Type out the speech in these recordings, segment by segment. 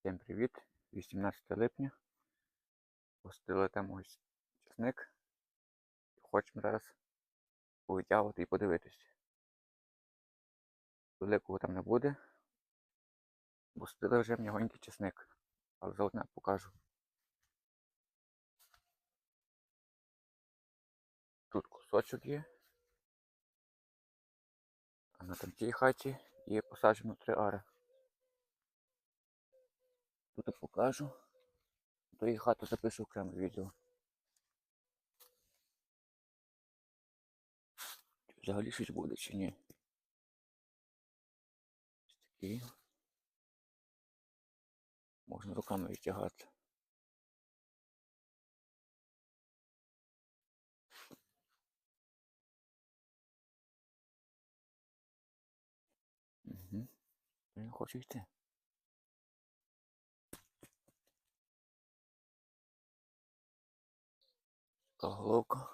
Всім привіт! 18 липня. Пустили там ось чесник. Хочемо зараз повитягувати і подивитись. Великого там не буде. Бо стили вже м'ягонький чесник. Але заодно покажу. Тут кусочок є. А на там тій хаті є посаджено три ари. Тут покажу. До її хати запишу окреме відео. Взагалі щось буде чи ні. Ось такі. Можна руками відтягати. Угу. Я не хочу йти. Така головка.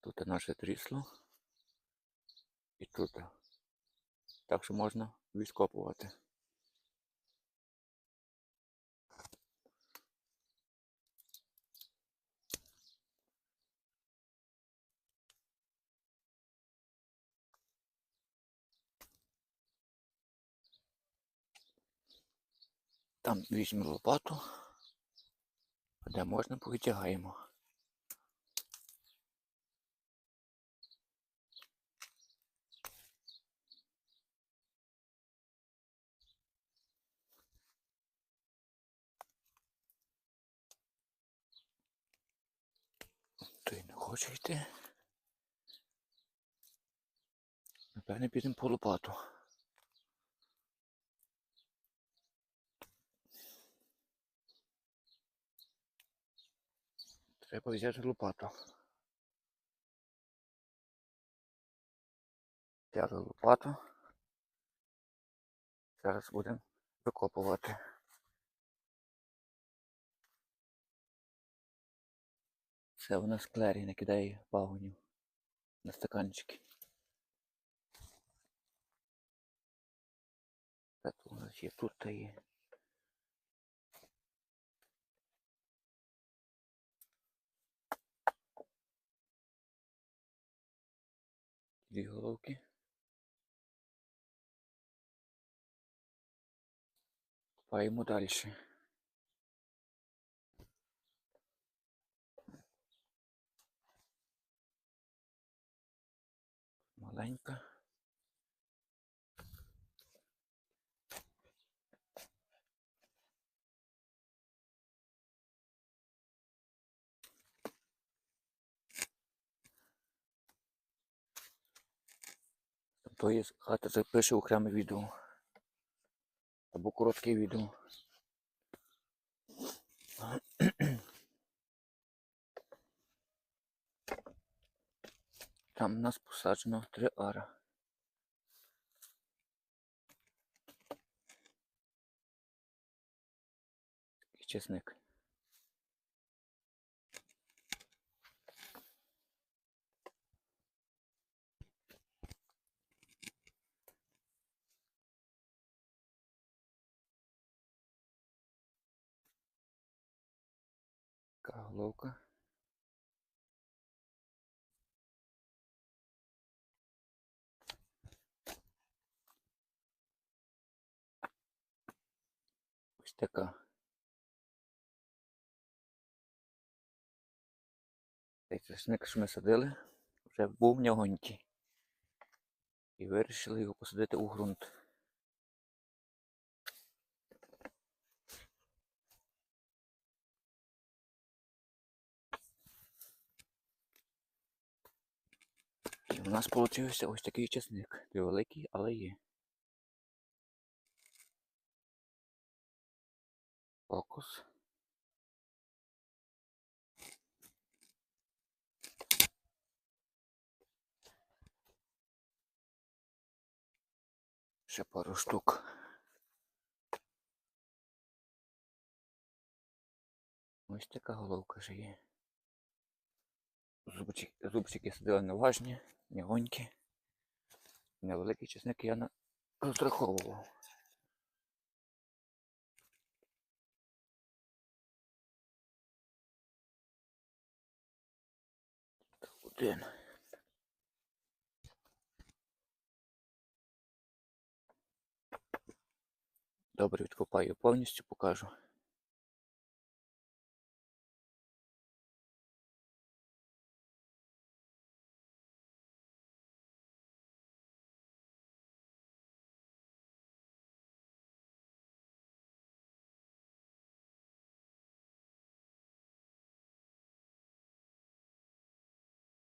Тут наше трісло. І тут. Так що можна відкопувати. Там візьмемо лопату, де можна повитягаємо. Той не хоче йти. Напевне підемо по лопату. Треба взяти лопату. Взяли лопату. Зараз будемо викопувати. Це у нас клері накидає пагонів на стаканчики. Це у нас є тут та є. Дві головки. Купаємо далі. Маленька. То є хата запише окреме відео. Або коротке відео. Там у нас посаджено три ара. Чесник. Така головка. Ось така. Цей чесник, що ми садили, вже був м'ягонький. І вирішили його посадити у ґрунт. У нас вийшов ось такий чесник. Невеликий, але є. Фокус. Ще пару штук. Ось така головка ж є. Зубчики, зубчики сиділи неважні, м'ягонькі. Невеликий чесник я на... розраховував. Один. Добре, відкопаю повністю, покажу.